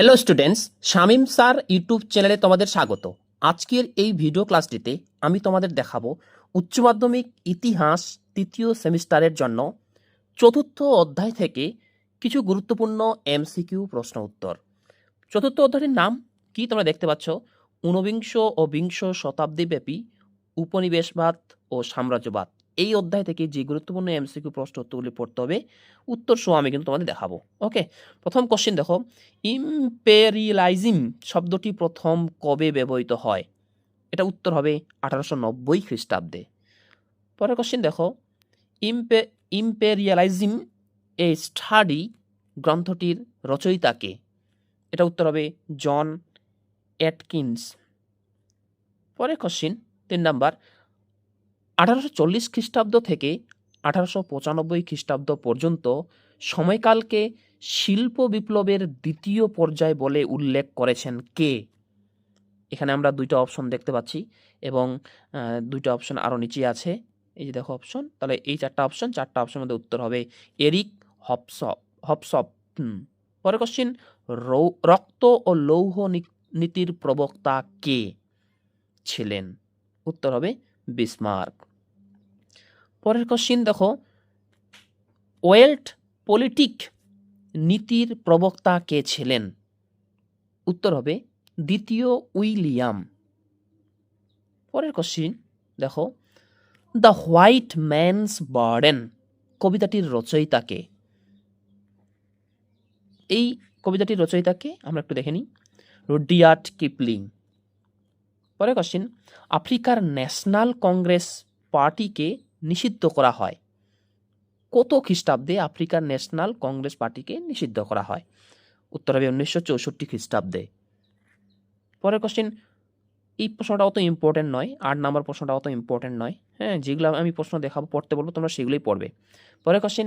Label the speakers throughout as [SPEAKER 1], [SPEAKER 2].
[SPEAKER 1] hello students Shamim sir YouTube চ্যানেলে তোমাদের স্বাগত আজকের এই ভিডিও ক্লাসটিতে আমি তোমাদের দেখাবো উচ্চ মাধ্যমিক ইতিহাস তৃতীয় সেমিস্টারের জন্য চতুর্থ অধ্যায় থেকে কিছু গুরুত্বপূর্ণ এমসিকিউ প্রশ্ন উত্তর চতুর্থ অধ্যায়ের নাম কি তোমরা দেখতে পাচ্ছ ঊনবিংশ ও বিংশ শতাব্দীব্যাপী উপনিবেশবাদ ও সাম্রাজ্যবাদ এই অধ্যায় থেকে যে গুরুত্বপূর্ণ এমসিকিউ প্রশ্ন উত্তরগুলি পড়তে হবে উত্তর সহ আমি কিন্তু তোমাদের দেখাবো ওকে প্রথম কোশ্চেন দেখো ইম্পেরিয়ালাইজিম শব্দটি প্রথম কবে ব্যবহৃত হয় এটা উত্তর হবে আঠারোশো নব্বই খ্রিস্টাব্দে পরের কোশ্চেন দেখো ইম্পে ইম্পেরিয়ালাইজিম এ স্টাডি গ্রন্থটির রচয়িতাকে এটা উত্তর হবে জন অ্যাটকিন্স পরে কোশ্চিন তিন নাম্বার আঠারোশো চল্লিশ খ্রিস্টাব্দ থেকে আঠারোশো পঁচানব্বই খ্রিস্টাব্দ পর্যন্ত সময়কালকে শিল্প বিপ্লবের দ্বিতীয় পর্যায় বলে উল্লেখ করেছেন কে এখানে আমরা দুইটা অপশন দেখতে পাচ্ছি এবং দুইটা অপশন আরও নিচে আছে এই যে দেখো অপশন তাহলে এই চারটা অপশন চারটা অপশনের মধ্যে উত্তর হবে এরিক হপস হপসপ পরে কোশ্চিন রক্ত ও লৌহ নীতির প্রবক্তা কে ছিলেন উত্তর হবে বিসমার্ক পরের কোশ্চিন দেখো ওয়েল্ট পলিটিক নীতির প্রবক্তা কে ছিলেন উত্তর হবে দ্বিতীয় উইলিয়াম পরের কোশ্চিন দেখো দ্য হোয়াইট ম্যানস বার্ডেন কবিতাটির রচয়িতাকে এই কবিতাটির রচয়িতাকে আমরা একটু দেখে নিই রুডিয়ার্ট কিপলিং পরে কোশ্চিন আফ্রিকার ন্যাশনাল কংগ্রেস পার্টিকে নিষিদ্ধ করা হয় কত খ্রিস্টাব্দে আফ্রিকার ন্যাশনাল কংগ্রেস পার্টিকে নিষিদ্ধ করা হয় উত্তর হবে উনিশশো চৌষট্টি খ্রিস্টাব্দে পরের কোশ্চেন এই প্রশ্নটা অত ইম্পর্টেন্ট নয় আট নাম্বার প্রশ্নটা অত ইম্পর্টেন্ট নয় হ্যাঁ যেগুলো আমি প্রশ্ন দেখাবো পড়তে বলবো তোমরা সেগুলোই পড়বে পরের কোশ্চেন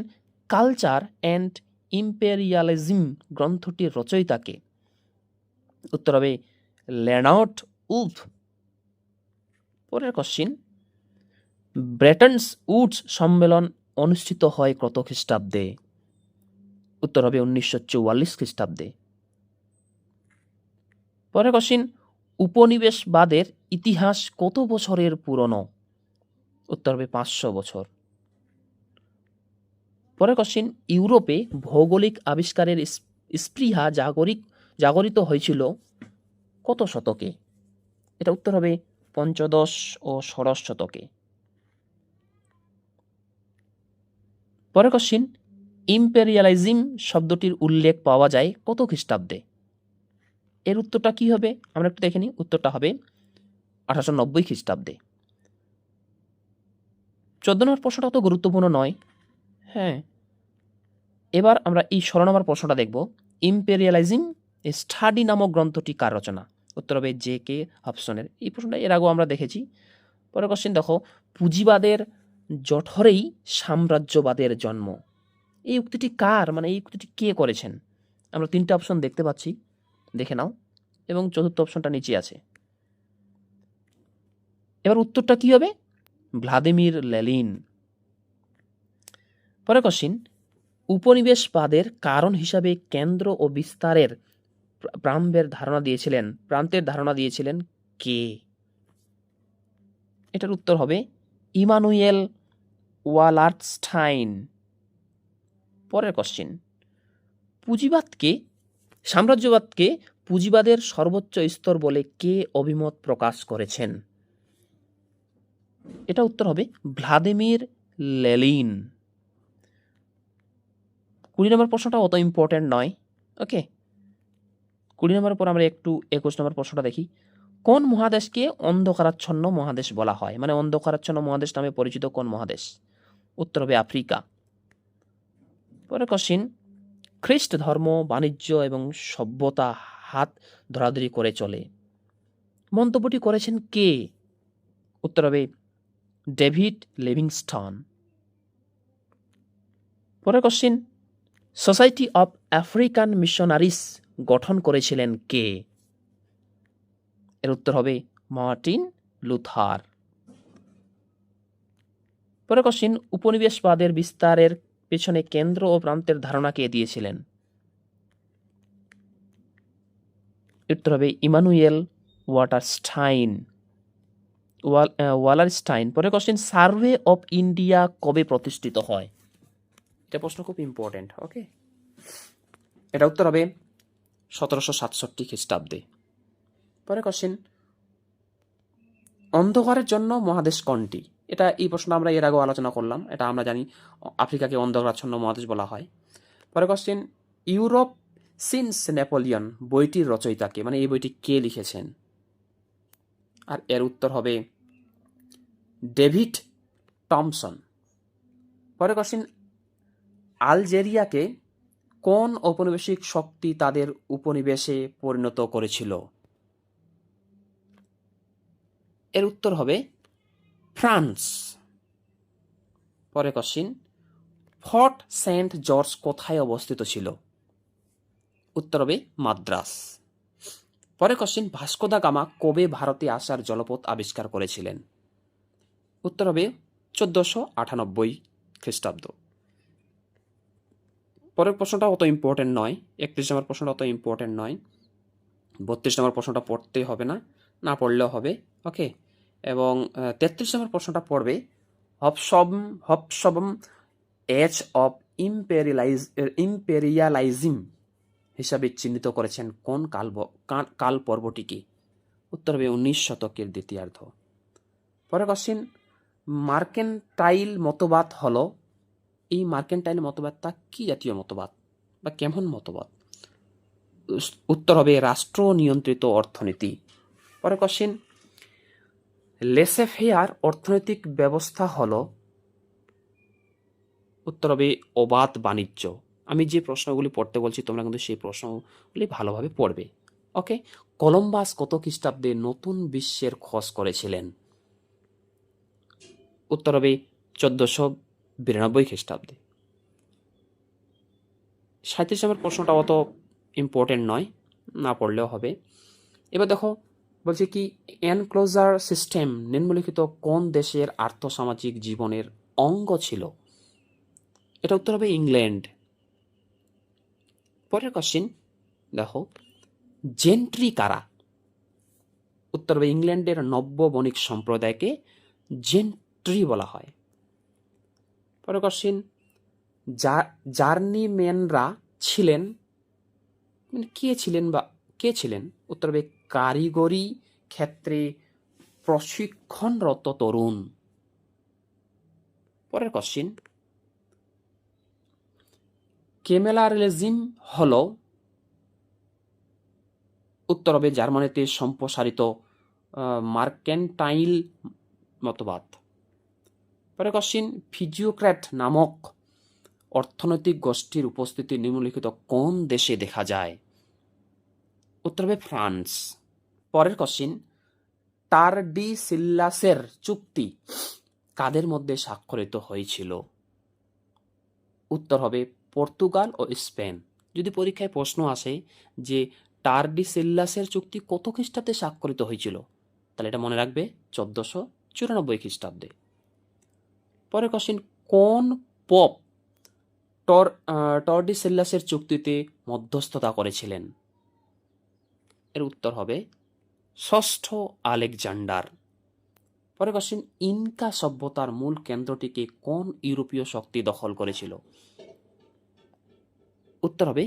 [SPEAKER 1] কালচার অ্যান্ড ইম্পেরিয়ালিজম গ্রন্থটির রচয়িতাকে উত্তর হবে ল্যানাউট উভ পরের কোশ্চিন ব্রেটনস উডস সম্মেলন অনুষ্ঠিত হয় কত খ্রিস্টাব্দে উত্তর হবে উনিশশো চৌয়াল্লিশ খ্রিস্টাব্দে পরে কশিন উপনিবেশবাদের ইতিহাস কত বছরের পুরনো উত্তর হবে পাঁচশো বছর পরে কশিন ইউরোপে ভৌগোলিক আবিষ্কারের স্পৃহা জাগরিক জাগরিত হয়েছিল কত শতকে এটা উত্তর হবে পঞ্চদশ ও ষোড়শ শতকে পরে কশ্চিন ইম্পেরিয়ালাইজিম শব্দটির উল্লেখ পাওয়া যায় কত খ্রিস্টাব্দে এর উত্তরটা কি হবে আমরা একটু দেখে নিই উত্তরটা হবে আঠারোশো নব্বই খ্রিস্টাব্দে চোদ্দ নম্বর প্রশ্নটা অত গুরুত্বপূর্ণ নয় হ্যাঁ এবার আমরা এই ষোলো নম্বর প্রশ্নটা দেখব ইম্পেরিয়ালাইজিং স্টাডি নামক গ্রন্থটি কার রচনা উত্তর হবে জে কে অপশনের এই প্রশ্নটা এর আগেও আমরা দেখেছি পরে কশ্চিন দেখো পুঁজিবাদের জঠরেই সাম্রাজ্যবাদের জন্ম এই উক্তিটি কার মানে এই উক্তিটি কে করেছেন আমরা তিনটা অপশন দেখতে পাচ্ছি দেখে নাও এবং চতুর্থ অপশনটা নিচে আছে এবার উত্তরটা কী হবে ভ্লাদিমির লেলিন পরে কশিন উপনিবেশবাদের কারণ হিসাবে কেন্দ্র ও বিস্তারের প্রাম্বের ধারণা দিয়েছিলেন প্রান্তের ধারণা দিয়েছিলেন কে এটার উত্তর হবে ইমানুয়েল ওয়ালার্টস্টাইন পরের কোশ্চেন পুঁজিবাদকে সাম্রাজ্যবাদকে পুঁজিবাদের সর্বোচ্চ স্তর বলে কে অভিমত প্রকাশ করেছেন এটা উত্তর হবে ভ্লাদিমির লেলিন কুড়ি নম্বর প্রশ্নটা অত ইম্পর্ট্যান্ট নয় ওকে কুড়ি নম্বরের পর আমরা একটু একুশ নম্বর প্রশ্নটা দেখি কোন মহাদেশকে অন্ধকারাচ্ছন্ন মহাদেশ বলা হয় মানে অন্ধকারাচ্ছন্ন মহাদেশ নামে পরিচিত কোন মহাদেশ উত্তর হবে আফ্রিকা পরে কশিন খ্রিস্ট ধর্ম বাণিজ্য এবং সভ্যতা হাত ধরাধরি করে চলে মন্তব্যটি করেছেন কে উত্তর হবে ডেভিড লিভিংস্টন পরের question society of African missionaries গঠন করেছিলেন কে এর উত্তর হবে মার্টিন লুথার পরে কোশ্চিন উপনিবেশবাদের বিস্তারের পেছনে কেন্দ্র ও প্রান্তের ধারণা কে দিয়েছিলেন উত্তর হবে ইমানুয়েল ওয়াটারস্টাইন ওয়ালারস্টাইন পরে কোশ্চেন সার্ভে অফ ইন্ডিয়া কবে প্রতিষ্ঠিত হয় এটা প্রশ্ন খুব ইম্পর্টেন্ট ওকে এটা উত্তর হবে সতেরোশো সাতষট্টি খ্রিস্টাব্দে পরে কোশ্চেন অন্ধকারের জন্য মহাদেশ কোনটি এটা এই প্রশ্ন আমরা এর আগেও আলোচনা করলাম এটা আমরা জানি আফ্রিকাকে অন্ধগ্রাচ্ছন্ন মহাদেশ বলা হয় পরে কোশ্চেন ইউরোপ সিনস নেপোলিয়ন বইটির রচয়িতাকে মানে এই বইটি কে লিখেছেন আর এর উত্তর হবে ডেভিড টমসন পরে কোশ্চেন আলজেরিয়াকে কোন ঔপনিবেশিক শক্তি তাদের উপনিবেশে পরিণত করেছিল এর উত্তর হবে ফ্রান্স পরে কশিন ফর্ট সেন্ট জর্জ কোথায় অবস্থিত ছিল উত্তর হবে মাদ্রাস পরে কশিন ভাস্কো দা গামা কবে ভারতে আসার জলপথ আবিষ্কার করেছিলেন উত্তর হবে চোদ্দশো আটানব্বই খ্রিস্টাব্দ পরের প্রশ্নটা অত ইম্পর্টেন্ট নয় একত্রিশ নম্বর প্রশ্নটা অত ইম্পর্টেন্ট নয় বত্রিশ নম্বর প্রশ্নটা পড়তে হবে না না পড়লেও হবে ওকে এবং তেত্রিশ নম্বর প্রশ্নটা পড়বে হপসব হপসবম এজ অফ ইম্পেরিলাইজ ইম্পেরিয়ালাইজিম হিসাবে চিহ্নিত করেছেন কোন কাল কাল পর্বটিকে উত্তর হবে উনিশ শতকের দ্বিতীয়ার্ধ পরে কশিন মার্কেন্টাইল মতবাদ হল এই মার্কেন্টাইল মতবাদটা কি জাতীয় মতবাদ বা কেমন মতবাদ উত্তর হবে রাষ্ট্র নিয়ন্ত্রিত অর্থনীতি পরে কশিন লেসেফেয়ার অর্থনৈতিক ব্যবস্থা হল উত্তর হবে অবাধ বাণিজ্য আমি যে প্রশ্নগুলি পড়তে বলছি তোমরা কিন্তু সেই প্রশ্নগুলি ভালোভাবে পড়বে ওকে কলম্বাস কত খ্রিস্টাব্দে নতুন বিশ্বের খোঁজ করেছিলেন উত্তর হবে চোদ্দশো বিরানব্বই খ্রিস্টাব্দে সাঁত্রিশ নম্বর প্রশ্নটা অত ইম্পর্টেন্ট নয় না পড়লেও হবে এবার দেখো বলছে কি এনক্লোজার সিস্টেম নিম্নলিখিত কোন দেশের আর্থসামাজিক জীবনের অঙ্গ ছিল এটা উত্তর হবে ইংল্যান্ড পরের কোশ্চিন দেখো জেন্ট্রি কারা উত্তর হবে ইংল্যান্ডের নব্য বণিক সম্প্রদায়কে জেন্ট্রি বলা হয় পরের কোশ্চিন জার্নিম্যানরা ছিলেন মানে কে ছিলেন বা কে ছিলেন উত্তর হবে কারিগরি ক্ষেত্রে প্রশিক্ষণরত তরুণ পরের কোশ্চিন কেমেলারেলিজম হল উত্তর হবে জার্মানিতে সম্প্রসারিত মার্কেন্টাইল মতবাদ পরের কোশ্চিন ফিজিওক্র্যাট নামক অর্থনৈতিক গোষ্ঠীর উপস্থিতি নিম্নলিখিত কোন দেশে দেখা যায় উত্তর হবে ফ্রান্স পরের তার ডি সিল্লাসের চুক্তি কাদের মধ্যে স্বাক্ষরিত হয়েছিল উত্তর হবে পর্তুগাল ও স্পেন যদি পরীক্ষায় প্রশ্ন আসে যে ডি সিল্লাসের চুক্তি কত খ্রিস্টাব্দে স্বাক্ষরিত হয়েছিল তাহলে এটা মনে রাখবে চোদ্দশো চুরানব্বই খ্রিস্টাব্দে পরের কশ্চিন কোন পপ টর ডি সিল্লাসের চুক্তিতে মধ্যস্থতা করেছিলেন এর উত্তর হবে ষষ্ঠ আলেকজান্ডার পরে কোশ্চিন ইনকা সভ্যতার মূল কেন্দ্রটিকে কোন ইউরোপীয় শক্তি দখল করেছিল উত্তর হবে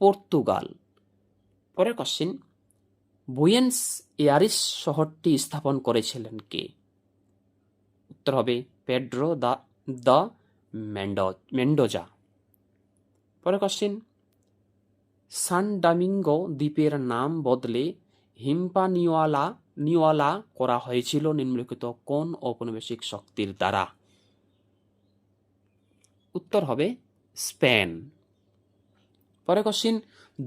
[SPEAKER 1] পর্তুগাল পরে কোশ্চিন বুয়েন্স এয়ারিস শহরটি স্থাপন করেছিলেন কে উত্তর হবে পেড্রো দা দ্য ম্যান্ডোজা পরে কোশ্চিন সান ডামিঙ্গো দ্বীপের নাম বদলে হিম্পানিওয়ালা নিওয়ালা করা হয়েছিল নিম্নলিখিত কোন ঔপনিবেশিক শক্তির দ্বারা উত্তর হবে স্পেন পরে কোশ্চিন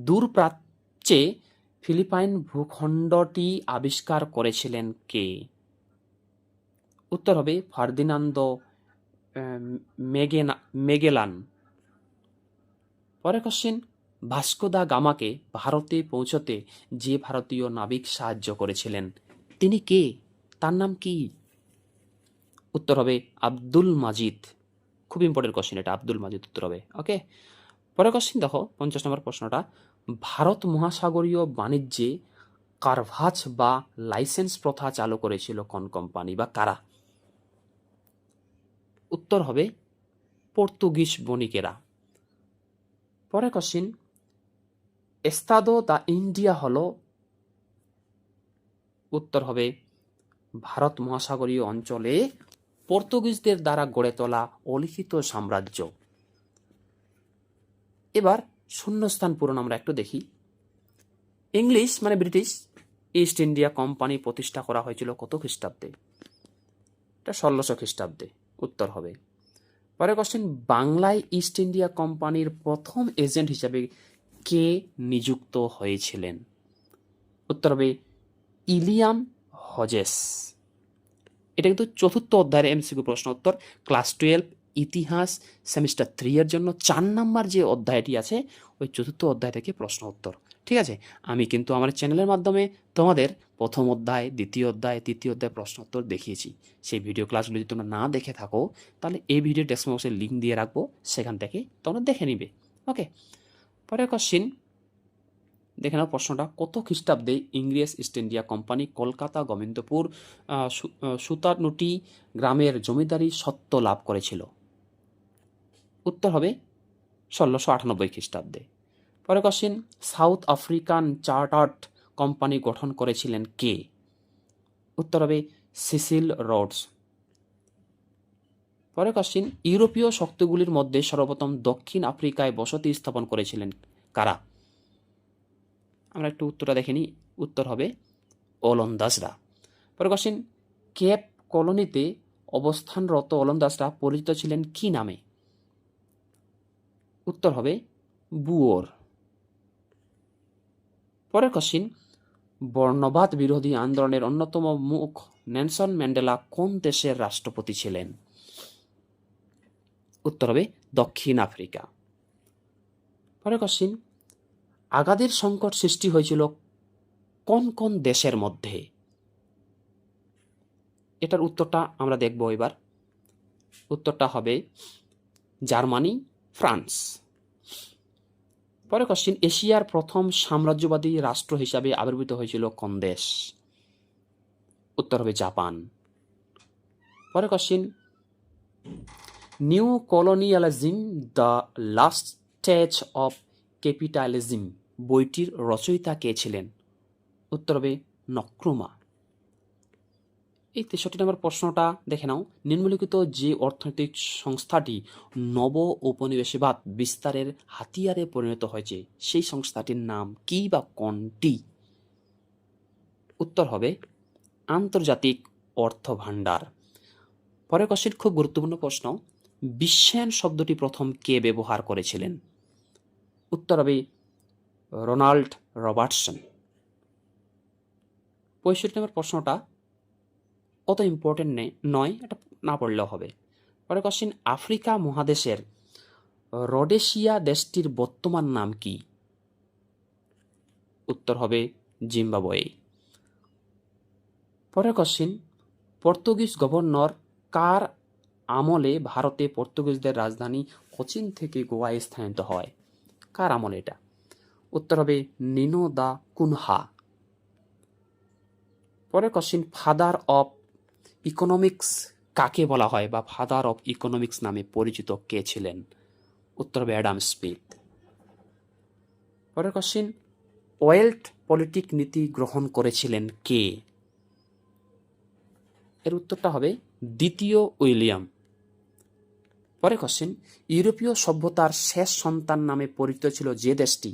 [SPEAKER 1] দূরপ্রাচ্যে ফিলিপাইন ভূখণ্ডটি আবিষ্কার করেছিলেন কে উত্তর হবে ফার্দিনান্দো মেগেলান পরে কশিন ভাস্কো দা গামাকে ভারতে পৌঁছতে যে ভারতীয় নাবিক সাহায্য করেছিলেন তিনি কে তার নাম কি উত্তর হবে আব্দুল মাজিদ খুব ইম্পর্টেন্ট কোশ্চেন এটা আব্দুল মাজিদ উত্তর হবে ওকে পরের কোশ্চেন দেখো পঞ্চাশ নম্বর প্রশ্নটা ভারত মহাসাগরীয় বাণিজ্যে কারভাজ বা লাইসেন্স প্রথা চালু করেছিল কোন কোম্পানি বা কারা উত্তর হবে পর্তুগিজ বণিকেরা পরের কোশ্চিন এস্তাদো দ্য ইন্ডিয়া হল উত্তর হবে ভারত মহাসাগরীয় অঞ্চলে পর্তুগিজদের দ্বারা গড়ে তোলা অলিখিত সাম্রাজ্য এবার শূন্যস্থান পূরণ আমরা একটু দেখি ইংলিশ মানে ব্রিটিশ ইস্ট ইন্ডিয়া কোম্পানি প্রতিষ্ঠা করা হয়েছিল কত খ্রিস্টাব্দে এটা ষোলোশো খ্রিস্টাব্দে উত্তর হবে পরে কোশ্চেন বাংলায় ইস্ট ইন্ডিয়া কোম্পানির প্রথম এজেন্ট হিসাবে কে নিযুক্ত হয়েছিলেন উত্তর হবে ইলিয়াম হজেস এটা কিন্তু চতুর্থ অধ্যায়ের এমসিকিউ প্রশ্ন উত্তর ক্লাস টুয়েলভ ইতিহাস সেমিস্টার থ্রি এর জন্য চার নাম্বার যে অধ্যায়টি আছে ওই চতুর্থ অধ্যায় থেকে প্রশ্ন উত্তর ঠিক আছে আমি কিন্তু আমার চ্যানেলের মাধ্যমে তোমাদের প্রথম অধ্যায় দ্বিতীয় অধ্যায় তৃতীয় অধ্যায় প্রশ্ন উত্তর দেখিয়েছি সেই ভিডিও ক্লাসগুলো যদি তোমরা না দেখে থাকো তাহলে এই ভিডিও ডেস্ক বক্সে লিঙ্ক দিয়ে রাখবো সেখান থেকে তোমরা দেখে নিবে ওকে পরে কশিন দেখে নাও প্রশ্নটা কত খ্রিস্টাব্দে ইংরেজ East India Company Kolkata Gobindapur Sutanuti গ্রামের জমিদারি সত্ত্ব লাভ করেছিল উত্তর হবে ষোলোশো আটানব্বই খ্রিস্টাব্দে পরে question South African chartered company গঠন করেছিলেন কে উত্তর হবে সিসিল রোডস পরে আসছেন ইউরোপীয় শক্তিগুলির মধ্যে সর্বপ্রথম দক্ষিণ আফ্রিকায় বসতি স্থাপন করেছিলেন কারা আমরা একটু উত্তরটা দেখে নিই উত্তর হবে ওলন্দাজরা পরে আসছেন কেপ কলোনিতে অবস্থানরত ওলন্দাজরা পরিচিত ছিলেন কি নামে উত্তর হবে বুয়োর পরে কোশ্চিন বর্ণবাদ বিরোধী আন্দোলনের অন্যতম মুখ নেনসন ম্যান্ডেলা কোন দেশের রাষ্ট্রপতি ছিলেন উত্তর হবে দক্ষিণ আফ্রিকা পরের কোশ্চিন আগাদের সংকট সৃষ্টি হয়েছিল কোন কোন দেশের মধ্যে এটার উত্তরটা আমরা দেখব এবার উত্তরটা হবে জার্মানি ফ্রান্স পরে কোশ্চিন এশিয়ার প্রথম সাম্রাজ্যবাদী রাষ্ট্র হিসাবে আবির্ভূত হয়েছিল কোন দেশ উত্তর হবে জাপান পরে question new colonialism the last stage of capitalism বইটির রচয়িতা কে ছিলেন উত্তর হবে নক্রমা এই তেষট্টি নম্বর প্রশ্নটা দেখে নাও নিম্নলিখিত যে অর্থনৈতিক সংস্থাটি নব উপনিবেশবাদ বিস্তারের হাতিয়ারে পরিণত হয়েছে সেই সংস্থাটির নাম কি বা কোনটি উত্তর হবে আন্তর্জাতিক অর্থ ভাণ্ডার পরের কষ্টের খুব গুরুত্বপূর্ণ প্রশ্ন বিশ্বায়ন শব্দটি প্রথম কে ব্যবহার করেছিলেন উত্তর হবে রোনাল্ড রবার্টসন পঁয়ষট্টি নম্বর প্রশ্নটা অত ইম্পর্টেন্ট নেই নয় এটা না পড়লেও হবে পরে কোশ্চিন আফ্রিকা মহাদেশের রোডেশিয়া দেশটির বর্তমান নাম কি উত্তর হবে জিম্বাবয়ে পরে কোশ্চিন পর্তুগিজ গভর্নর কার আমলে ভারতে পর্তুগিজদের রাজধানী কোচিন থেকে গোয়ায় স্থানিত হয় কার আমলে এটা উত্তর হবে নিনো দা কুনহা পরের কশিন ফাদার অব ইকোনমিক্স কাকে বলা হয় বা ফাদার অব ইকোনমিক্স নামে পরিচিত কে ছিলেন উত্তর হবে অ্যাডাম স্মিথ পরের কশিন ওয়েলথ পলিটিক নীতি গ্রহণ করেছিলেন কে এর উত্তরটা হবে দ্বিতীয় উইলিয়াম পরে কোশ্চেন ইউরোপীয় সভ্যতার শেষ সন্তান নামে পরিচিত ছিল যে দেশটি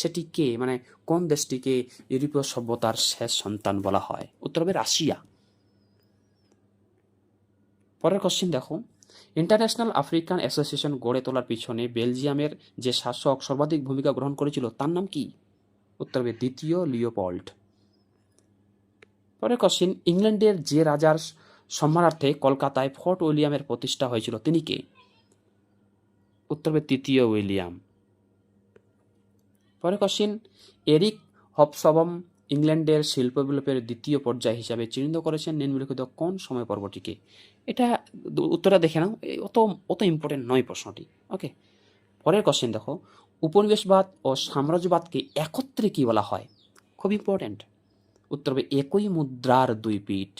[SPEAKER 1] সেটি কে মানে কোন দেশটিকে ইউরোপীয় সভ্যতার শেষ সন্তান বলা হয় উত্তর হবে রাশিয়া পরের কোশ্চেন দেখো ইন্টারন্যাশনাল আফ্রিকান অ্যাসোসিয়েশন গড়ে তোলার পিছনে বেলজিয়ামের যে শাসক সর্বাধিক ভূমিকা গ্রহণ করেছিল তার নাম কি উত্তর হবে দ্বিতীয় লিওপল্ট পরের কোশ্চেন ইংল্যান্ডের যে রাজার সম্মানার্থে কলকাতায় ফোর্ট উইলিয়ামের প্রতিষ্ঠা হয়েছিল তিনি কে উত্তর হবে তৃতীয় উইলিয়াম পরে কোশ্চিন এরিক হপসবম ইংল্যান্ডের শিল্প বিপ্লবের দ্বিতীয় পর্যায় হিসাবে চিহ্নিত করেছেন নিম্নলিখিত কোন সময় পর্বটিকে এটা উত্তরটা দেখে নাও অত অত ইম্পর্টেন্ট নয় প্রশ্নটি ওকে পরের কোশ্চেন দেখো উপনিবেশবাদ ও সাম্রাজ্যবাদকে একত্রে কী বলা হয় খুব ইম্পর্টেন্ট উত্তর হবে একই মুদ্রার দুই পিঠ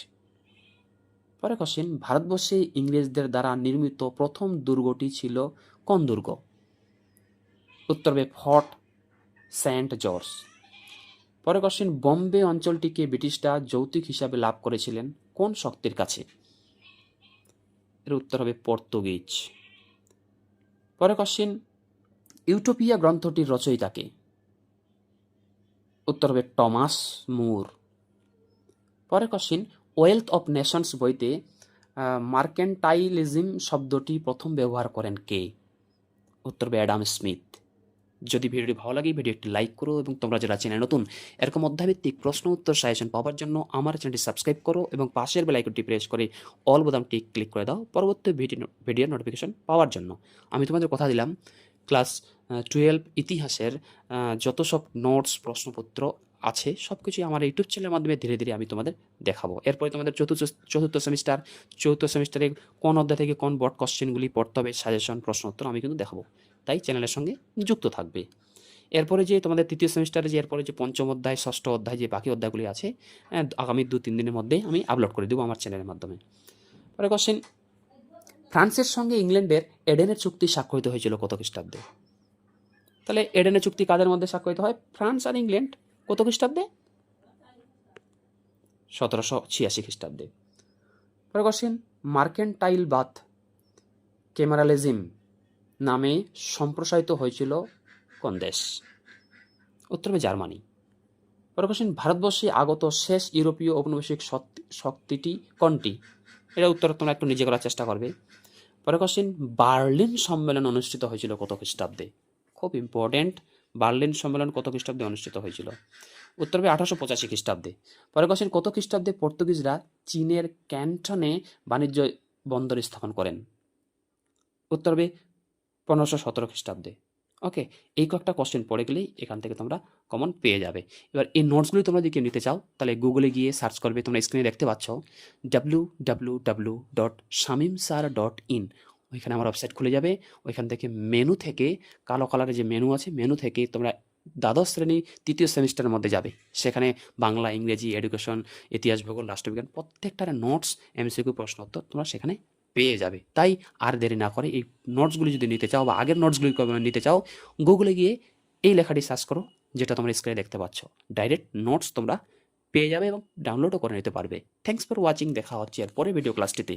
[SPEAKER 1] পরে কোশ্চেন ভারতবর্ষে ইংরেজদের দ্বারা নির্মিত প্রথম দুর্গটি ছিল কোন দুর্গ উত্তর হবে ফর্ট সেন্ট জর্জ পরে কোশ্চেন বম্বে অঞ্চলটিকে ব্রিটিশরা যৌতিক হিসাবে লাভ করেছিলেন কোন শক্তির কাছে এর উত্তর হবে পর্তুগিজ পরে কোশ্চেন ইউটোপিয়া গ্রন্থটির রচয়িতাকে উত্তর হবে টমাস মুর পরে কোশ্চেন ওয়েলথ অফ নেশনস বইতে মার্কেন্টাইলিজম শব্দটি প্রথম ব্যবহার করেন কে উত্তর হবে অ্যাডাম স্মিথ যদি ভিডিওটি ভালো লাগে ভিডিও একটি লাইক করো এবং তোমরা যারা চ্যানেল নতুন এরকম অধ্যাভিত্তিক প্রশ্ন উত্তর সাজেশন পাওয়ার জন্য আমার চ্যানেলটি সাবস্ক্রাইব করো এবং পাশের বেলাইকনটি প্রেস করে অল বোতামটি ক্লিক করে দাও পরবর্তী ভিডিও ভিডিওর নোটিফিকেশন পাওয়ার জন্য আমি তোমাদের কথা দিলাম ক্লাস টুয়েলভ ইতিহাসের যত সব নোটস প্রশ্নপত্র আছে সব কিছুই আমার ইউটিউব চ্যানেলের মাধ্যমে ধীরে ধীরে আমি তোমাদের দেখাবো এরপরে তোমাদের চতুর্থ চতুর্থ সেমিস্টার চতুর্থ সেমিস্টারে কোন অধ্যায় থেকে কোন বট কোশ্চেনগুলি পড়তে হবে সাজেশন উত্তর আমি কিন্তু দেখাবো তাই চ্যানেলের সঙ্গে যুক্ত থাকবে এরপরে যে তোমাদের তৃতীয় সেমিস্টারে যে এরপরে যে পঞ্চম অধ্যায় ষষ্ঠ অধ্যায় যে বাকি অধ্যায়গুলি আছে হ্যাঁ, আগামী দু তিন দিনের মধ্যে আমি আপলোড করে দেবো আমার চ্যানেলের মাধ্যমে পরে কোশ্চেন ফ্রান্সের সঙ্গে ইংল্যান্ডের এডেনের চুক্তি স্বাক্ষরিত হয়েছিল কত খ্রিস্টাব্দে তাহলে এডেনের চুক্তি কাদের মধ্যে স্বাক্ষরিত হয় ফ্রান্স আর ইংল্যান্ড কত খ্রিস্টাব্দে সতেরোশো ছিয়াশি খ্রিস্টাব্দে পরে কোশ্চেন মার্কেন্টাইল বাথ ক্যামেরালিজিম নামে সম্প্রসারিত হয়েছিল কোন দেশ উত্তর হবে জার্মানি পরে কোশ্চেন ভারতবর্ষে আগত শেষ ইউরোপীয় ঔপনিবেশিক শক্তিটি কোনটি এটা উত্তর তোমরা একটু নিজে করার চেষ্টা করবে পরে কোশ্চেন বার্লিন সম্মেলন অনুষ্ঠিত হয়েছিল কত খ্রিস্টাব্দে খুব ইম্পর্টেন্ট বার্লিন সম্মেলন কত খ্রিস্টাব্দে অনুষ্ঠিত হয়েছিল উত্তর হবে আঠারোশো পঁচাশি খ্রিস্টাব্দে পরে কোশ্চেন কত খ্রিস্টাব্দে পর্তুগিজরা চীনের ক্যান্টনে বাণিজ্য বন্দর স্থাপন করেন উত্তর হবে পনেরোশো সতেরো খ্রিস্টাব্দে ওকে এই কয়েকটা কোশ্চেন পড়ে গেলেই এখান থেকে তোমরা কমন পেয়ে যাবে এবার এই নোটসগুলি তোমরা যদি কেউ নিতে চাও তাহলে গুগলে গিয়ে সার্চ করবে তোমরা স্ক্রিনে দেখতে পাচ্ছ W W W dot Shamim sir dot in ওইখানে আমার ওয়েবসাইট খুলে যাবে ওইখান থেকে মেনু থেকে কালো কালারের যে মেনু আছে মেনু থেকে তোমরা দ্বাদশ শ্রেণী তৃতীয় সেমিস্টারের মধ্যে যাবে সেখানে বাংলা ইংরেজি এডুকেশন ইতিহাস ভূগোল রাষ্ট্রবিজ্ঞান প্রত্যেকটার নোটস এমসিকিউ প্রশ্ন উত্তর তোমরা সেখানে পেয়ে যাবে তাই আর দেরি না করে এই নোটসগুলি যদি নিতে চাও বা আগের নোটসগুলি নিতে চাও গুগলে গিয়ে এই লেখাটি সার্চ করো যেটা তোমরা স্ক্রিনে দেখতে পাচ্ছ ডাইরেক্ট নোটস তোমরা পেয়ে যাবে এবং ডাউনলোডও করে নিতে পারবে থ্যাংকস ফর ওয়াচিং দেখা হচ্ছে এর পরে ভিডিও ক্লাসটিতে